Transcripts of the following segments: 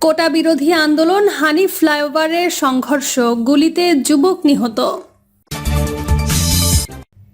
কোটা বিরোধী আন্দোলন, হানি ফ্লাইওভারের সংঘর্ষ, গুলিতে যুবক নিহত।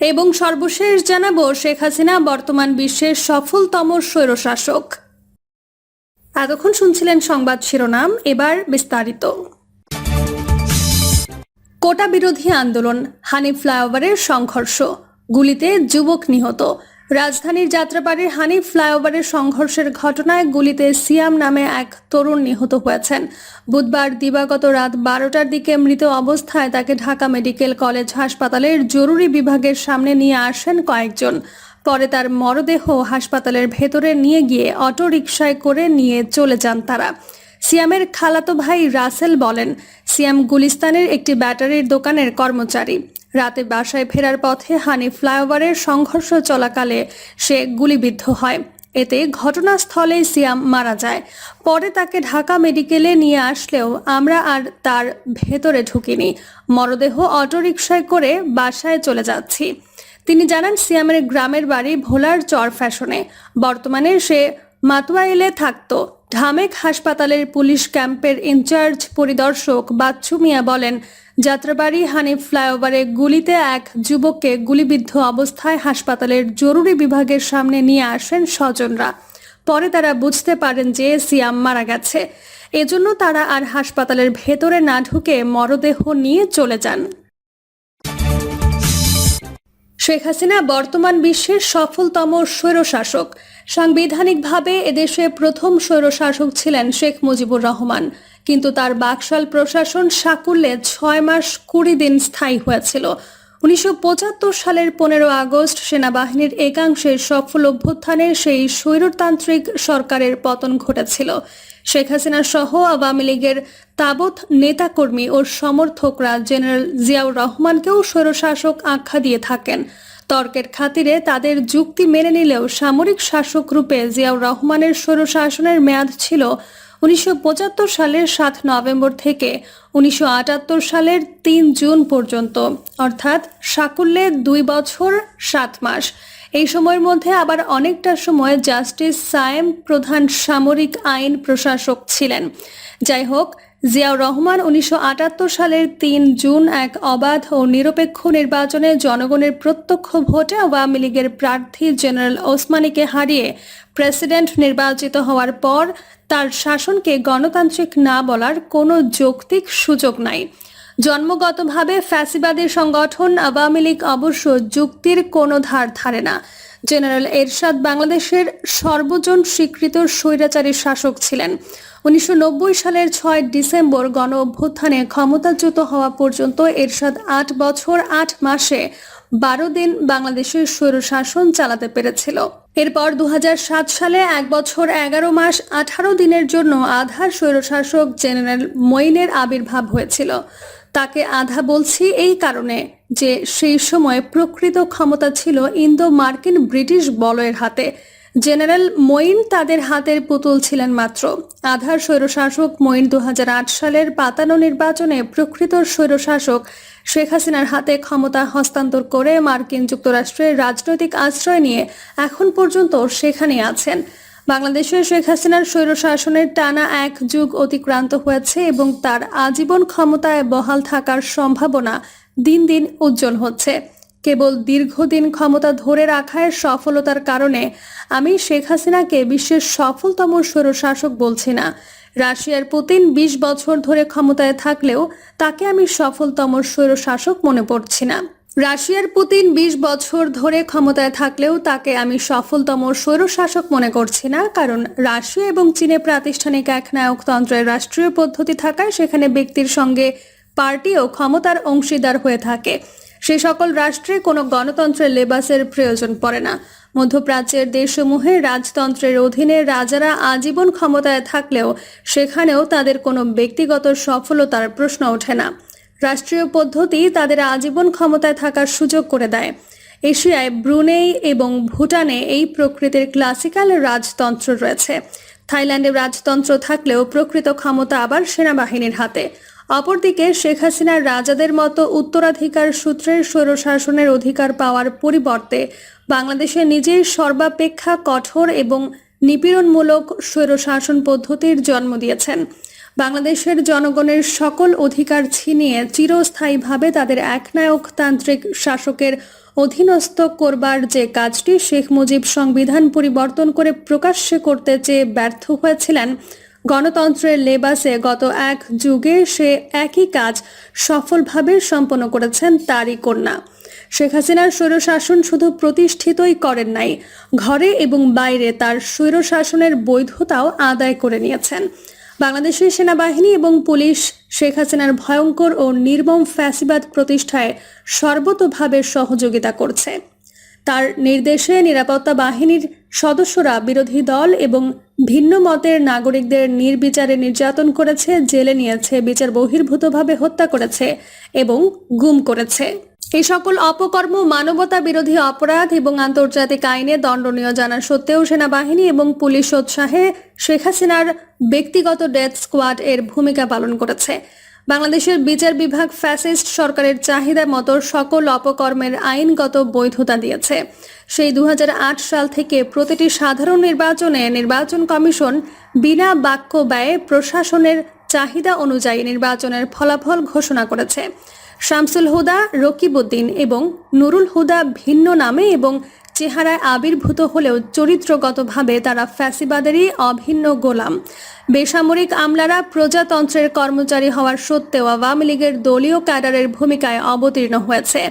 এবং সর্বশেষ জানাব, শেখ হাসিনা বর্তমান বিশ্বের সফলতম স্বৈরশাসক। এতক্ষণ শুনছিলেন সংবাদ শিরোনাম, এবার বিস্তারিত। কোটা বিরোধী আন্দোলন, হানি ফ্লাইওভারের সংঘর্ষ, গুলিতে যুবক নিহত। রাজধানীর যাত্রাবাড়ির হানি ফ্লাইওভারের সংঘর্ষের ঘটনায় গুলিতে সিয়াম নামে এক তরুণ নিহত হয়েছেন। বুধবার দিবাগত রাত বারোটার দিকে মৃত অবস্থায় তাকে ঢাকা মেডিকেল কলেজ হাসপাতালের জরুরি বিভাগের সামনে নিয়ে আসেন কয়েকজন। পরে তার মরদেহ হাসপাতালের ভেতরে নিয়ে গিয়ে অটো রিকশায় করে নিয়ে চলে যান তারা। সিয়ামের খালাতো ভাই রাসেল বলেন, সিয়াম গুলিস্তানের একটি ব্যাটারির দোকানের কর্মচারী। রাতে বাসায় ফেরার পথে হানি ফ্লাইওভারের সংঘর্ষ চলাকালে সে গুলিবিদ্ধ হয়। এতে ঘটনাস্থলেই সিয়াম মারা যায়। পরে তাকে ঢাকা মেডিকেলে নিয়ে আসলেও আমরা আর তার ভেতরে ঢুকিনি। মরদেহ অটোরিকশায় করে বাসায় চলে যাচ্ছি। তিনি জানান, সিয়ামের গ্রামের বাড়ি ভোলার চর ফ্যাশনে। বর্তমানে সে মাতুয়াইলে থাকতো। ঢামেক হাসপাতালের পুলিশ ক্যাম্পের ইনচার্জ পরিদর্শক বাচ্চু মিয়া বলেন, যাত্রাবাড়ি হানিফ ফ্লাইওভারে গুলিতে এক যুবককে গুলিবিদ্ধ অবস্থায় হাসপাতালের জরুরি বিভাগের সামনে নিয়ে আসেন স্বজনরা। পরে তারা বুঝতে পারেন যে সিয়াম মারা গেছে। এজন্য তারা আর হাসপাতালের ভেতরে না ঢুকে মরদেহ নিয়ে চলে যান। শেখ হাসিনা বর্তমান বিশ্বের সফলতম স্বৈরশাসক। সাংবিধানিকভাবে এদেশে প্রথম স্বৈরশাসক ছিলেন শেখ মুজিবুর রহমান। কিন্তু তার বাকশাল প্রশাসন সাকুল্যে ছয় মাস কুড়ি দিন স্থায়ী হয়েছিল। উনিশশো পঁচাত্তর সালের পনেরো আগস্ট সেনাবাহিনীর একাংশের সফল অভ্যুত্থানে সেই স্বৈরতান্ত্রিক সরকারের পতন ঘটেছিল। শেখ হাসিনা সহ আওয়ামী লীগের তাবৎ নেতাকর্মী ও সমর্থকরা জেনারেল জিয়াউর রহমানকেও স্বৈরশাসক আখ্যা দিয়ে থাকেন। তর্কের খাতিরে তাদের যুক্তি মেনে নিলেও সামরিক শাসক রূপে জিয়াউর রহমানের স্বৈরশাসনের মেয়াদ ছিল উনিশশো পঁচাত্তর সালের সাত নভেম্বর থেকে উনিশশো আটাত্তর সালের তিন জুন পর্যন্ত, অর্থাৎ সাকুল্যে দুই বছর সাত মাস। এই সময়ের মধ্যে আবার অনেকটা সময় জাস্টিস সায়েম প্রধান সামরিক আইন প্রশাসক ছিলেন। যাই হোক জিয়াউর রহমান উনিশশো আটাত্তর সালের তিন জুন এক অবাধ ও নিরপেক্ষ নির্বাচনে জনগণের প্রত্যক্ষ ভোটে আওয়ামী লীগের প্রার্থী জেনারেল ওসমানীকে হারিয়ে প্রেসিডেন্ট নির্বাচিত হওয়ার পর তার শাসনকে গণতান্ত্রিক না বলার কোনো যৌক্তিক সুযোগ নাই। জন্মগতভাবে ফ্যাসিবাদী সংগঠন আওয়ামী লীগ অবশ্য যুক্তির কোনো ধার ধারে না। জেনারেল এরশাদ বাংলাদেশের সর্বজন স্বীকৃত স্বৈরাচারী শাসক ছিলেন। উনিশশো নব্বই সালের ছয় ডিসেম্বর গণ অভ্যুত্থানে ক্ষমতাচ্যুত হওয়া পর্যন্ত এরশাদ আট বছর আট মাসে বারো দিন বাংলাদেশের স্বৈরশাসন চালাতে পেরেছিল। এরপর দু হাজার সাত সালে এক বছর এগারো মাস আঠারো দিনের জন্য আধার স্বৈরশাসক জেনারেল মইনের আবির্ভাব হয়েছিল। তাকে আধা বলছি এই কারণে যে সেই সময় প্রকৃত ক্ষমতা ছিল ইন্দো মার্কিন ব্রিটিশ বলয়ের হাতে। জেনারেল মঈন তাদের হাতের পুতুল ছিলেন মাত্র। আধার স্বৈরশাসক মঈন দু হাজার আট সালের পাতানো নির্বাচনে প্রকৃত স্বৈরশাসক শেখ হাসিনার হাতে ক্ষমতা হস্তান্তর করে মার্কিন যুক্তরাষ্ট্রের রাজনৈতিক আশ্রয় নিয়ে এখন পর্যন্ত সেখানে আছেন। বাংলাদেশের শেখ হাসিনার স্বৈরশাসনের টানা এক যুগ অতিক্রান্ত হয়েছে এবং তার আজীবন ক্ষমতায় বহাল থাকার সম্ভাবনা দিন দিন উজ্জ্বল হচ্ছে। কেবল দীর্ঘদিন ক্ষমতা ধরে রাখার সফলতার কারণে আমি শেখ হাসিনাকে বিশ্বের সফলতম স্বৈরশাসক বলছি না। রাশিয়ার পুতিন ২০ বছর ধরে ক্ষমতায় থাকলেও তাকে আমি সফলতম স্বৈরশাসক মনে পড়ছি না। রাশিয়ার পুতিন ২০ বছর ধরে ক্ষমতায় থাকলেও তাকে আমি সফলতম স্বৈরশাসক মনে করছি না, কারণ রাশিয়া এবং চীনে প্রাতিষ্ঠানিক এক নায়কতন্ত্রের রাষ্ট্রীয় পদ্ধতি থাকায় সেখানে ব্যক্তির সঙ্গে পার্টিও ক্ষমতার অংশীদার হয়ে থাকে। সে সকল রাষ্ট্রে কোনো গণতন্ত্রের লেবাসের প্রয়োজন পড়ে না। মধ্যপ্রাচ্যের দেশসমূহে রাজতন্ত্রের অধীনে রাজারা আজীবন ক্ষমতায় থাকলেও সেখানেও তাদের কোনো ব্যক্তিগত সফলতার প্রশ্ন ওঠে না। রাষ্ট্রীয় পদ্ধতি তাদের আজীবন ক্ষমতায় থাকার সুযোগ করে দেয়। এশিয়ায় ব্রুনেই এবং ভুটানে এই প্রকৃতির ক্লাসিক্যাল রাজতন্ত্র রয়েছে। থাইল্যান্ডে রাজতন্ত্র থাকলেও প্রকৃত ক্ষমতা আবার সেনাবাহিনীর হাতে। অপরদিকে শেখ হাসিনার রাজাদের মতো উত্তরাধিকার সূত্রের স্বৈরশাসনের অধিকার পাওয়ার পরিবর্তে বাংলাদেশে নিজের সর্বাপেক্ষা কঠোর এবং নিপীড়নমূলক স্বৈরশাসন পদ্ধতির জন্ম দিয়েছেন। বাংলাদেশের জনগণের সকল অধিকার ছিনিয়ে চিরস্থায়ীভাবে তাদের একনায়কতান্ত্রিক শাসকের অধীনস্থ করবার যে কাজটি শেখ মুজিব সংবিধান পরিবর্তন করে প্রকাশ্যে করতে চেয়ে ব্যর্থ হয়েছিলেন গণতন্ত্রের লেবাসে গত এক যুগে সে একই কাজ সফলভাবে সম্পন্ন করেছেন তারই কন্যা। শেখ হাসিনার স্বৈরশাসন শুধু প্রতিষ্ঠিতই করেন নাই, ঘরে এবং বাইরে তার স্বৈরশাসনের বৈধতাও আদায় করে নিয়েছেন। বাংলাদেশের সেনাবাহিনী এবং পুলিশ শেখ হাসিনার ভয়ঙ্কর ও নির্মম ফ্যাসিবাদ প্রতিষ্ঠায় সর্বতোভাবে সহযোগিতা করছে। তার নির্দেশে নিরাপত্তা বাহিনীর সদস্যরা বিরোধী দল এবং ভিন্ন মতের নাগরিকদের নির্বিচারে নির্যাতন করেছে, জেলে নিয়েছে, বিচার বহির্ভূতভাবে হত্যা করেছে এবং গুম করেছে। এই সকল অপকর্ম মানবতা বিরোধী অপরাধ এবং আন্তর্জাতিক আইনে দণ্ডনীয় জানা সত্ত্বেও সেনাবাহিনী এবং পুলিশ উৎসাহে শেখ হাসিনার ব্যক্তিগত ডেথ স্কোয়াড এর ভূমিকা পালন করেছে। বাংলাদেশের বিচার বিভাগ ফ্যাসিস্ট সরকারের চাহিদা মতো সকল অপকর্মের আইনগত বৈধতা দিয়েছে। সেই দুহাজার আট সাল থেকে প্রতিটি সাধারণ নির্বাচনে নির্বাচন কমিশন বিনা বাক্য ব্যয়ে প্রশাসনের চাহিদা অনুযায়ী নির্বাচনের ফলাফল ঘোষণা করেছে। শামসুল হুদা, রকিবউদ্দিন এবং নুরুল হুদা ভিন্ন নামে এবং চেহারায় আবির্ভূত হলেও চরিত্রগতভাবে তারা ফ্যাসিবাদেরই অভিন্ন গোলাম। বেসামরিক আমলারা প্রজাতন্ত্রের কর্মচারী হওয়ার সত্ত্বেও আওয়ামী লীগের দলীয় ক্যাডারের ভূমিকায় অবতীর্ণ হয়েছে।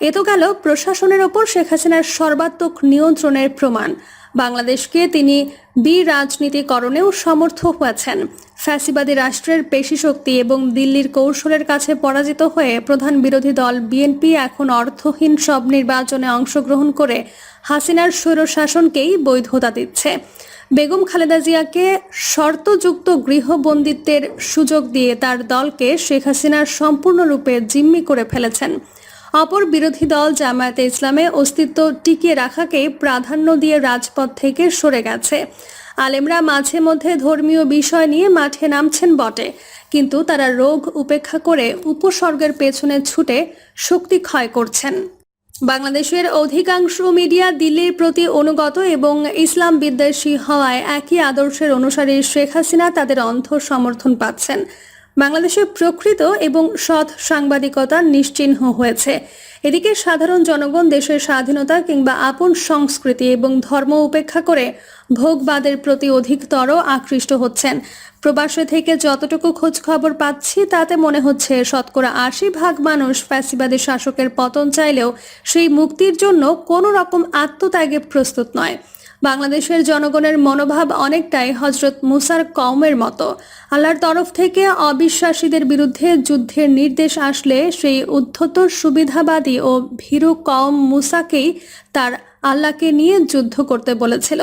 এ তো গেল প্রশাসনের ওপর শেখ হাসিনার সর্বাত্মক নিয়ন্ত্রণের প্রমাণ। বাংলাদেশকে তিনি বিরাজনীতিকরণেও সমর্থ হয়েছেন। ফ্যাসিবাদী রাষ্ট্রের পেশিশক্তি এবং দিল্লির কৌশলের কাছে পরাজিত হয়ে প্রধান বিরোধী দল বিএনপি এখন অর্থহীন সব নির্বাচনে অংশগ্রহণ করে হাসিনার স্বৈরশাসনকেই বৈধতা দিচ্ছে। বেগম খালেদা জিয়াকে শর্তযুক্ত গৃহবন্দিত্বের সুযোগ দিয়ে তার দলকে শেখ হাসিনার সম্পূর্ণরূপে জিম্মি করে ফেলেছেন। অপর বিরোধী দল জামায়াতে ইসলামে অস্তিত্ব টিকিয়ে রাখাকে প্রাধান্য দিয়ে রাজপথ থেকে সরে গেছে। আলেমরা মাঝে মধ্যে ধর্মীয় বিষয় নিয়ে মাঠে নামছেন বটে, কিন্তু তারা রোগ উপেক্ষা করে উপসর্গের পেছনে ছুটে শক্তি ক্ষয় করছেন। বাংলাদেশের অধিকাংশ মিডিয়া দিল্লির প্রতি অনুগত এবং ইসলাম বিদ্বেষী হওয়ায় একই আদর্শের অনুসারী শেখ হাসিনা তাদের অন্ধ সমর্থন পাচ্ছেন। বাংলাদেশের প্রকৃত এবং সৎ সাংবাদিকতা নিশ্চিহ্ন হয়েছে। এদিকে সাধারণ জনগণ দেশের স্বাধীনতা কিংবা আপন সংস্কৃতি এবং ধর্ম উপেক্ষা করে ভোগবাদের প্রতি অধিকতর আকৃষ্ট হচ্ছেন। প্রবাসে থেকে যতটুকু খোঁজ খবর পাচ্ছি, তাতে মনে হচ্ছে শতকরা আশি ভাগ মানুষ ফ্যাসিবাদী শাসকের পতন চাইলেও সেই মুক্তির জন্য কোনো রকম আত্মত্যাগে প্রস্তুত নয়। বাংলাদেশের জনগণের মনোভাব অনেকটাই হজরত মুসার কওমের মতো। আল্লাহর তরফ থেকে অবিশ্বাসীদের বিরুদ্ধে যুদ্ধের নির্দেশ আসলে সেই উদ্ধত সুবিধাবাদী ও ভীরু কওম মুসাকেই তার আল্লাহকে নিয়ে যুদ্ধ করতে বলেছিল।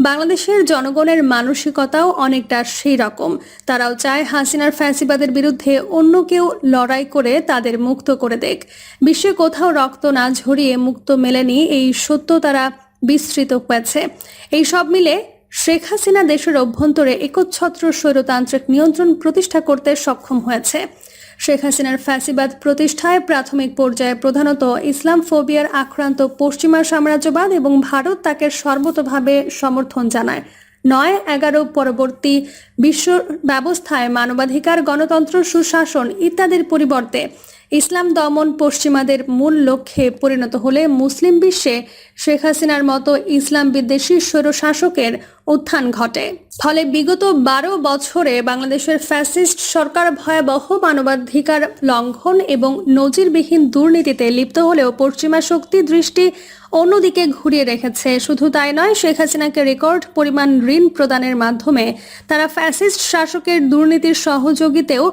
বাংলাদেশের জনগণের মানসিকতাও অনেকটা সেই রকম তারাও চায় হাসিনার ফ্যাসিবাদের বিরুদ্ধে অন্য কেউ লড়াই করে তাদের মুক্ত করে দেখ। বিশ্বে কোথাও রক্ত না ঝরিয়ে মুক্ত মেলেনি এই সত্য তারা বিস্তৃত হয়েছে। এই সব মিলে শেখ হাসিনা দেশের অভ্যন্তরে একচ্ছত্র স্বৈরতান্ত্রিক নিয়ন্ত্রণ প্রতিষ্ঠা করতে সক্ষম হয়েছে। শেখ হাসিনার ফ্যাসিবাদ প্রতিষ্ঠায় প্রাথমিক পর্যায়ে প্রধানত ইসলাম ফোবিয়ার আক্রান্ত পশ্চিমা সাম্রাজ্যবাদ এবং ভারত তাকে সর্বতভাবে সমর্থন জানায়। নয় এগারো পরবর্তী বিশ্ব ব্যবস্থায় মানবাধিকার, গণতন্ত্র, সুশাসন ইত্যাদির পরিবর্তে ইসলাম দমন পশ্চিমাদের মূল লক্ষ্যে পরিণত হলে মুসলিম বিশ্বে শেখ হাসিনার মতো ইসলাম বিদ্বেষী স্বৈরশাসকের উত্থান ঘটে। ফলে বিগত বারো বছরে বাংলাদেশের ফ্যাসিস্ট সরকার ভয়াবহ মানবাধিকার লঙ্ঘন এবং নজিরবিহীন দুর্নীতিতে লিপ্ত হলেও পশ্চিমা শক্তি দৃষ্টি অন্যদিকে ঘুরিয়ে রেখেছে। শুধু তাই নয়, শেখ হাসিনাকে রেকর্ড পরিমাণ ঋণ প্রদানের মাধ্যমে তারা ফ্যাসিস্ট শাসকের দুর্নীতির সহযোগিতেও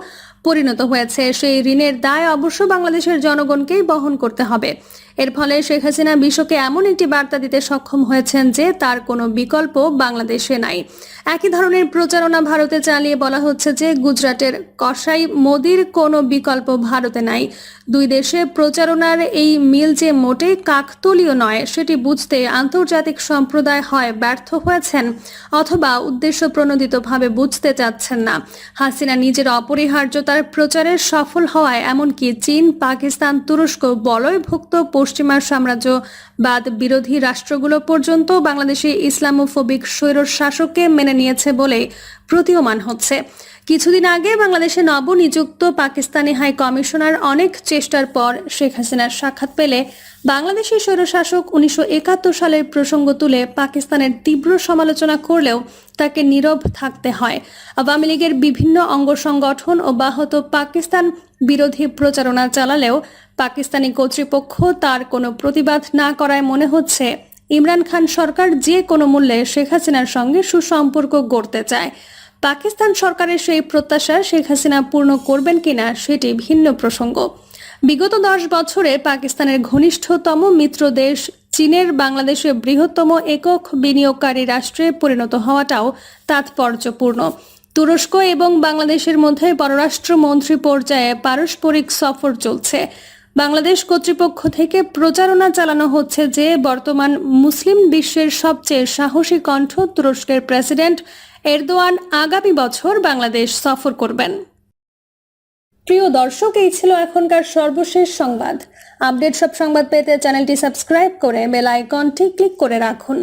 পরিণত হয়েছে। সেই ঋণের দায় অবশ্য বাংলাদেশের জনগণকেই বহন করতে হবে। এর ফলে শেখ হাসিনা বিশ্বকে এমন একটি বার্তা দিতে সক্ষম হয়েছেন যে তার কোনো বিকল্প বাংলাদেশে নাই। একই ধরনের প্রচারণা ভারতে চালিয়ে বলা হচ্ছে যে গুজরাটের কসাই মোদির কোনো বিকল্প ভারতে নাই। দুই দেশে প্রচারণার এই মিল যে মোটেই কাকতলীয় নয়, সেটি বুঝতে আন্তর্জাতিক সম্প্রদায় হয় ব্যর্থ হয়েছেন অথবা উদ্দেশ্য প্রণোদিতভাবে বুঝতে চাচ্ছেন না। হাসিনা নিজের অপরিহার্যতার প্রচারের সফল হওয়ায় এমনকি চীন, পাকিস্তান, তুরস্ক বলয়ভুক্ত পশ্চিমা সাম্রাজ্যবাদ বিরোধী রাষ্ট্রগুলো পর্যন্ত বাংলাদেশে ইসলামোফোবিক স্বৈর শাসককে মেনে নিয়েছে বলে প্রতীয়মান হচ্ছে। কিছুদিন আগে বাংলাদেশে নবনিযুক্ত পাকিস্তানি হাই কমিশনার অনেক চেষ্টার পর শেখ হাসিনার সাক্ষাৎ পেলে বাংলাদেশের স্বৈরশাসক উনিশশো একাত্তর সালের প্রসঙ্গ তুলে পাকিস্তানের তীব্র সমালোচনা করলেও তাকে নীরব থাকতে হয়। আওয়ামী লীগের বিভিন্ন অঙ্গ সংগঠন ও বাহত পাকিস্তান বিরোধী প্রচারণা চালালেও পাকিস্তানি কর্তৃপক্ষ তার কোনো প্রতিবাদ না করায় মনে হচ্ছে ইমরান খান সরকার যে কোনো মূল্যে শেখ হাসিনার সঙ্গে সুসম্পর্ক গড়তে চায়। পাকিস্তান সরকারের সেই প্রত্যাশা শেখ হাসিনা পূর্ণ করবেন কিনা সেটি ভিন্ন প্রসঙ্গ। বিগত দশ বছরে পাকিস্তানের ঘনিষ্ঠতম মিত্র দেশ চীনের বাংলাদেশে বৃহত্তম একক বিনিয়োগকারী রাষ্ট্রে পরিণত হওয়াটাও তাৎপর্যপূর্ণ। তুরস্ক এবং বাংলাদেশের মধ্যে পররাষ্ট্রমন্ত্রী পর্যায়ে পারস্পরিক সফর চলছে। বাংলাদেশ কর্তৃপক্ষ থেকে প্রচারণা চালানো হচ্ছে যে বর্তমান মুসলিম বিশ্বের সবচেয়ে সাহসী কণ্ঠ তুরস্কের প্রেসিডেন্ট এরদোয়ান আগামী বছর বাংলাদেশ সফর করবেন। প্রিয় দর্শক, এই ছিল এখনকার সর্বশেষ সংবাদ। আপডেট সব সংবাদ পেতে চ্যানেলটি সাবস্ক্রাইব করে বেল আইকনটি ক্লিক করে রাখুন।